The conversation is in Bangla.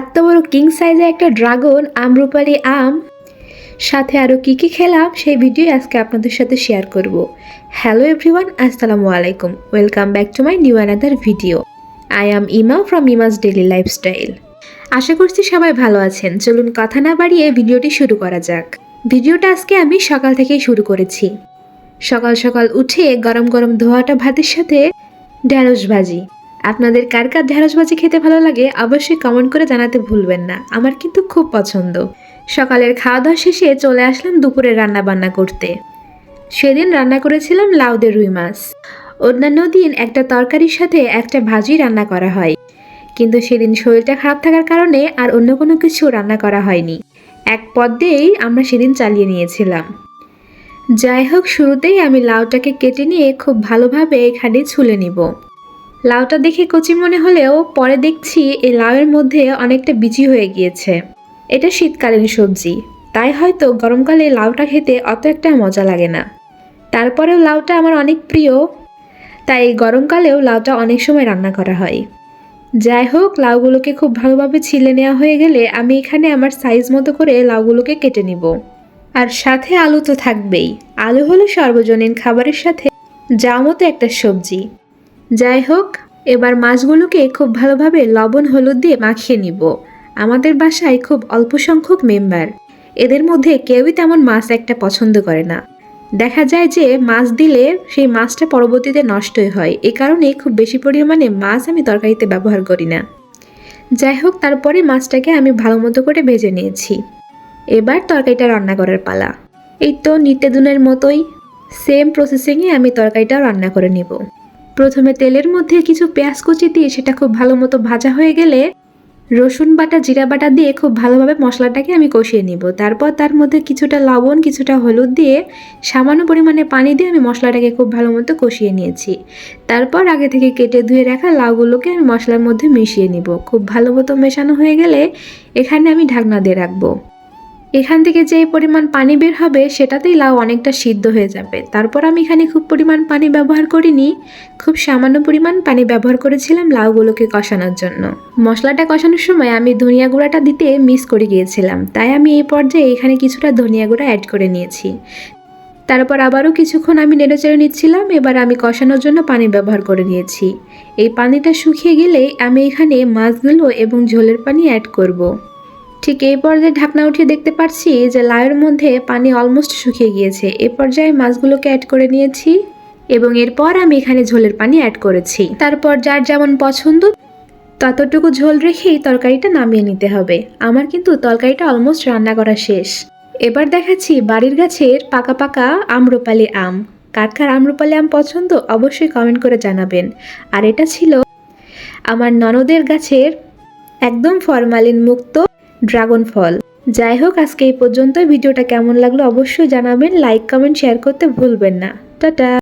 এত বড় কিং সাইজের একটা ড্রাগন আমরুপালি আম, সাথে আরও কী কী খেলাম, সেই ভিডিও আজকে আপনাদের সাথে শেয়ার করব। হ্যালো এভরিওয়ান আসসালামু আলাইকুম। Welcome back to my new another video I am Ima from Ima's daily lifestyle আশা করছি সবাই ভালো আছেন। চলুন কথা না বাড়িয়ে ভিডিওটি শুরু করা যাক। ভিডিওটা আজকে আমি সকাল থেকেই শুরু করেছি। সকাল সকাল উঠে গরম গরম ধোয়াটা ভাতের সাথে ঢ্যাঁড়স ভাজি। আপনাদের কার কার ঢ্যাঁড়স ভাজি খেতে ভালো লাগে অবশ্যই কমেন্ট করে জানাতে ভুলবেন না। আমার কিন্তু খুব পছন্দ। সকালের খাওয়া দাওয়া শেষে চলে আসলাম দুপুরে রান্না বান্না করতে। সেদিন রান্না করেছিলাম লাউদের রুই মাছ। অন্যান্য দিন একটা তরকারির সাথে একটা ভাজি রান্না করা হয়। কিন্তু সেদিন শরীরটা খারাপ থাকার কারণে আর অন্য কোনো কিছু রান্না করা হয়নি। এক পদ দিয়েই আমরা সেদিন চালিয়ে নিয়েছিলাম। যাই হোক, শুরুতেই আমি লাউটাকে কেটে নিয়ে খুব ভালোভাবে এখানে ছুলে নিব। লাউটা দেখে কচি মনে হলেও পরে দেখছি এই লাউয়ের মধ্যে অনেকটা বিচি হয়ে গিয়েছে। এটা শীতকালীন সবজি। তাই হয়তো গরমকালে লাউটা খেতে অত একটা মজা লাগে না। তারপরেও লাউটা আমার অনেক প্রিয়। তাই গরমকালেও লাউটা অনেক সময় রান্না করা হয়। যাই হোক, লাউগুলোকে খুব ভালোভাবে ছিলে নেওয়া হয়ে গেলে আমি এখানে আমার সাইজ মতো করে লাউগুলোকে কেটে নিব। আর সাথে আলু তো থাকবেই। আলু হলো সর্বজনীন খাবারের সাথে যা মতো একটা সবজি। যাই হোক, এবার মাছগুলোকে খুব ভালোভাবে লবণ হলুদ দিয়ে মাখিয়ে নিব। আমাদের বাসায় খুব অল্প সংখ্যক মেম্বার। এদের মধ্যে কেউই তেমন মাছ একটা পছন্দ করে না। দেখা যায় যে মাছ দিলে সেই মাছটা পরবর্তীতে নষ্টই হয়। এ কারণে খুব বেশি পরিমাণে মাছ আমি তরকারিতে ব্যবহার করি না। যাই হোক, তারপরে মাছটাকে আমি ভালো মতো করে ভেজে নিয়েছি। এবার তরকারিটা রান্না করার পালা। এই তো নিত্যদিনের মতোই সেম প্রসেসিংয়ে আমি তরকারিটা রান্না করে নেব। প্রথমে তেলের মধ্যে কিছু পেঁয়াজ কুচি দিয়ে সেটা খুব ভালো মতো ভাজা হয়ে গেলে রসুন বাটা, জিরা বাটা দিয়ে খুব ভালোভাবে মশলাটাকে আমি কষিয়ে নিব। তারপর তার মধ্যে কিছুটা লবণ, কিছুটা হলুদ দিয়ে সামান্য পরিমাণে পানি দিয়ে আমি মশলাটাকে খুব ভালো মতো কষিয়ে নিয়েছি। তারপর আগে থেকে কেটে ধুয়ে রাখা লাউগুলোকে আমি মশলার মধ্যে মিশিয়ে নিব। খুব ভালো মতো মেশানো হয়ে গেলে এখানে আমি ঢাকনা দিয়ে রাখব। এখান থেকে যে পরিমাণ পানি বের হবে, সেটাতেই লাউ অনেকটা সিদ্ধ হয়ে যাবে। তারপর আমি এখানে খুব পরিমাণ পানি ব্যবহার করিনি। খুব সামান্য পরিমাণ পানি ব্যবহার করেছিলাম লাউগুলোকে কষানোর জন্য। মশলাটা কষানোর সময় আমি ধনিয়া গুঁড়াটা দিতে মিস করে গিয়েছিলাম। তাই আমি এই পর্যায়ে এখানে কিছুটা ধনিয়া গুঁড়া অ্যাড করে নিয়েছি। তারপর আবারও কিছুক্ষণ আমি নেড়েচেড়ে নিচ্ছিলাম। এবার আমি কষানোর জন্য পানি ব্যবহার করে নিয়েছি। এই পানিটা শুকিয়ে গেলে আমি এখানে মাছগুলো এবং ঝোলের পানি অ্যাড করব। ঠিক এই পর্যায়ে ঢাকনা উঠিয়ে দেখতে পাচ্ছি যে লাউয়ের মধ্যে পানি অলমোস্ট শুকিয়ে গিয়েছে। এ পর্যায়ে মাছগুলোকে অ্যাড করে নিয়েছি এবং এরপর আমি এখানে ঝোলের পানি অ্যাড করেছি। তারপর যার যেমন পছন্দ ততটুকু ঝোল রেখেই তরকারিটা নামিয়ে নিতে হবে। আমার কিন্তু তরকারিটা অলমোস্ট রান্না করা শেষ। এবার দেখাচ্ছি বাড়ির গাছের পাকা পাকা আম্রপালি আম। কার কার আম্রপালি আম পছন্দ অবশ্যই কমেন্ট করে জানাবেন। আর এটা ছিল আমার ননদের গাছের একদম ফরমালিন মুক্ত ড্রাগন ফল। যাই হোক, আজকে এই পর্যন্ত ভিডিওটা কেমন লাগল অবশ্যই জানাবেন। লাইক, কমেন্ট, শেয়ার করতে ভুলবেন না। টাটা!